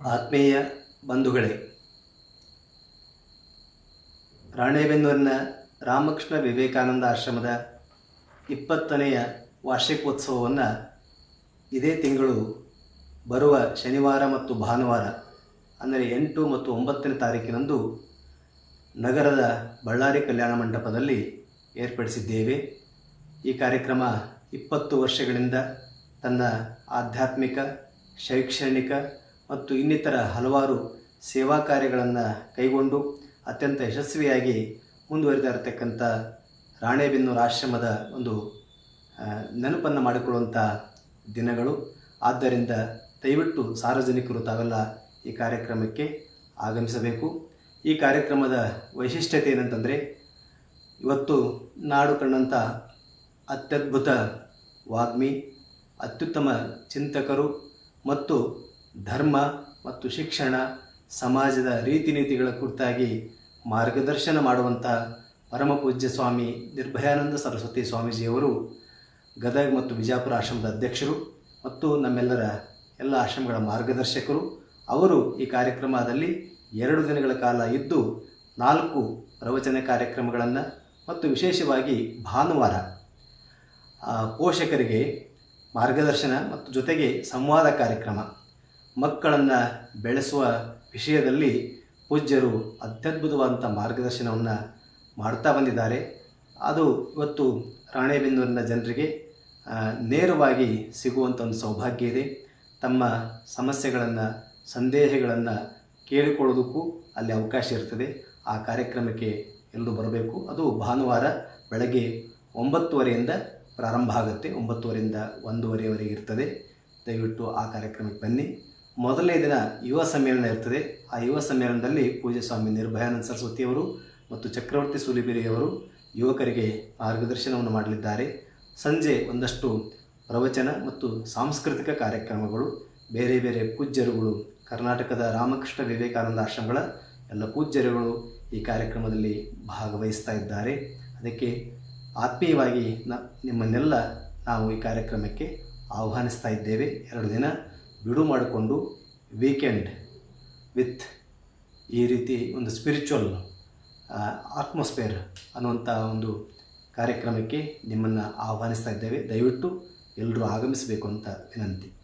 ಆತ್ಮೀಯ ಬಂಧುಗಳೇ, ರಾಣೆಬೆನ್ನೂರಿನ ರಾಮಕೃಷ್ಣ ವಿವೇಕಾನಂದ ಆಶ್ರಮದ ಇಪ್ಪತ್ತನೆಯ ವಾರ್ಷಿಕೋತ್ಸವವನ್ನು ಇದೇ ತಿಂಗಳು ಬರುವ ಶನಿವಾರ ಮತ್ತು ಭಾನುವಾರ, ಅಂದರೆ ಎಂಟು ಮತ್ತು ಒಂಬತ್ತನೇ ತಾರೀಕಿನಂದು ನಗರದ ಬಳ್ಳಾರಿ ಕಲ್ಯಾಣ ಮಂಟಪದಲ್ಲಿ ಏರ್ಪಡಿಸಿದ್ದೇವೆ. ಈ ಕಾರ್ಯಕ್ರಮ ಇಪ್ಪತ್ತು ವರ್ಷಗಳಿಂದ ತನ್ನ ಆಧ್ಯಾತ್ಮಿಕ, ಶೈಕ್ಷಣಿಕ ಮತ್ತು ಇನ್ನಿತರ ಹಲವಾರು ಸೇವಾ ಕಾರ್ಯಗಳನ್ನು ಕೈಗೊಂಡು ಅತ್ಯಂತ ಯಶಸ್ವಿಯಾಗಿ ಮುಂದುವರಿತಾ ಇರತಕ್ಕಂಥ ರಾಣೆಬೆನ್ನೂರು ಆಶ್ರಮದ ಒಂದು ನೆನಪನ್ನು ಮಾಡಿಕೊಳ್ಳುವಂಥ ದಿನಗಳು. ಆದ್ದರಿಂದ ದಯವಿಟ್ಟು ಸಾರ್ವಜನಿಕರು ತಾವೆಲ್ಲ ಈ ಕಾರ್ಯಕ್ರಮಕ್ಕೆ ಆಗಮಿಸಬೇಕು. ಈ ಕಾರ್ಯಕ್ರಮದ ವೈಶಿಷ್ಟ್ಯತೆ ಏನಂತಂದರೆ, ಇವತ್ತು ನಾಡು ಕಂಡಂಥ ಅತ್ಯದ್ಭುತ ವಾಗ್ಮಿ, ಅತ್ಯುತ್ತಮ ಚಿಂತಕರು ಮತ್ತು ಧರ್ಮ ಮತ್ತು ಶಿಕ್ಷಣ ಸಮಾಜದ ರೀತಿ ನೀತಿಗಳ ಕುರಿತಾಗಿ ಮಾರ್ಗದರ್ಶನ ಮಾಡುವಂಥ ಪರಮ ಪೂಜ್ಯ ಸ್ವಾಮಿ ನಿರ್ಭಯಾನಂದ ಸರಸ್ವತಿ ಸ್ವಾಮೀಜಿಯವರು ಗದಗ ಮತ್ತು ಬಿಜಾಪುರ ಆಶ್ರಮದ ಅಧ್ಯಕ್ಷರು ಮತ್ತು ನಮ್ಮೆಲ್ಲರ ಎಲ್ಲ ಆಶ್ರಮಗಳ ಮಾರ್ಗದರ್ಶಕರು. ಅವರು ಈ ಕಾರ್ಯಕ್ರಮದಲ್ಲಿ ಎರಡು ದಿನಗಳ ಕಾಲ ಇದ್ದು ನಾಲ್ಕು ಪ್ರವಚನ ಕಾರ್ಯಕ್ರಮಗಳನ್ನು ಮತ್ತು ವಿಶೇಷವಾಗಿ ಭಾನುವಾರ ಪೋಷಕರಿಗೆ ಮಾರ್ಗದರ್ಶನ ಮತ್ತು ಜೊತೆಗೆ ಸಂವಾದ ಕಾರ್ಯಕ್ರಮ. ಮಕ್ಕಳನ್ನು ಬೆಳೆಸುವ ವಿಷಯದಲ್ಲಿ ಪೂಜ್ಯರು ಅತ್ಯದ್ಭುತವಾದಂಥ ಮಾರ್ಗದರ್ಶನವನ್ನು ಮಾಡ್ತಾ ಬಂದಿದ್ದಾರೆ. ಅದು ಇವತ್ತು ರಾಣೆಬೆನ್ನೂರಿನ ಜನರಿಗೆ ನೇರವಾಗಿ ಸಿಗುವಂಥ ಒಂದು ಸೌಭಾಗ್ಯ ಇದೆ. ತಮ್ಮ ಸಮಸ್ಯೆಗಳನ್ನು, ಸಂದೇಹಗಳನ್ನು ಕೇಳಿಕೊಳ್ಳೋದಕ್ಕೂ ಅಲ್ಲಿ ಅವಕಾಶ ಇರ್ತದೆ. ಆ ಕಾರ್ಯಕ್ರಮಕ್ಕೆ ಎಲ್ಲರೂ ಬರಬೇಕು. ಅದು ಭಾನುವಾರ ಬೆಳಗ್ಗೆ ಒಂಬತ್ತುವರೆಯಿಂದ ಪ್ರಾರಂಭ ಆಗುತ್ತೆ. ಒಂಬತ್ತುವರೆಯಿಂದ ಒಂದೂವರೆವರೆಗೆ ಇರ್ತದೆ. ದಯವಿಟ್ಟು ಆ ಕಾರ್ಯಕ್ರಮಕ್ಕೆ ಬನ್ನಿ. ಮೊದಲನೇ ದಿನ ಯುವ ಸಮ್ಮೇಳನ ಇರ್ತದೆ. ಆ ಯುವ ಸಮ್ಮೇಳನದಲ್ಲಿ ಪೂಜ್ಯ ಸ್ವಾಮಿ ನಿರ್ಭಯಾನಂದ ಸರಸ್ವತಿಯವರು ಮತ್ತು ಚಕ್ರವರ್ತಿ ಸೂಲಿಬಿರಿಯವರು ಯುವಕರಿಗೆ ಮಾರ್ಗದರ್ಶನವನ್ನು ಮಾಡಲಿದ್ದಾರೆ. ಸಂಜೆ ಒಂದಷ್ಟು ಪ್ರವಚನ ಮತ್ತು ಸಾಂಸ್ಕೃತಿಕ ಕಾರ್ಯಕ್ರಮಗಳು, ಬೇರೆ ಬೇರೆ ಪೂಜ್ಯರುಗಳು, ಕರ್ನಾಟಕದ ರಾಮಕೃಷ್ಣ ವಿವೇಕಾನಂದ ಆಶ್ರಮಗಳ ಎಲ್ಲ ಪೂಜ್ಯರುಗಳು ಈ ಕಾರ್ಯಕ್ರಮದಲ್ಲಿ ಭಾಗವಹಿಸ್ತಾ ಇದ್ದಾರೆ. ಅದಕ್ಕೆ ಆತ್ಮೀಯವಾಗಿ ನ ನಿಮ್ಮನ್ನೆಲ್ಲ ನಾವು ಈ ಕಾರ್ಯಕ್ರಮಕ್ಕೆ ಆಹ್ವಾನಿಸ್ತಾ ಇದ್ದೇವೆ. ಎರಡು ದಿನ ಬಿಡು ಮಾಡಿಕೊಂಡು ವೀಕೆಂಡ್ ವಿತ್ ಈ ರೀತಿ ಒಂದು ಸ್ಪಿರಿಚುವಲ್ ಆತ್ಮಸ್ಫೇರ್ ಅನ್ನುವಂಥ ಒಂದು ಕಾರ್ಯಕ್ರಮಕ್ಕೆ ನಿಮ್ಮನ್ನು ಆಹ್ವಾನಿಸ್ತಾ ಇದ್ದೇವೆ. ದಯವಿಟ್ಟು ಎಲ್ಲರೂ ಆಗಮಿಸಬೇಕು ಅಂತ ವಿನಂತಿ.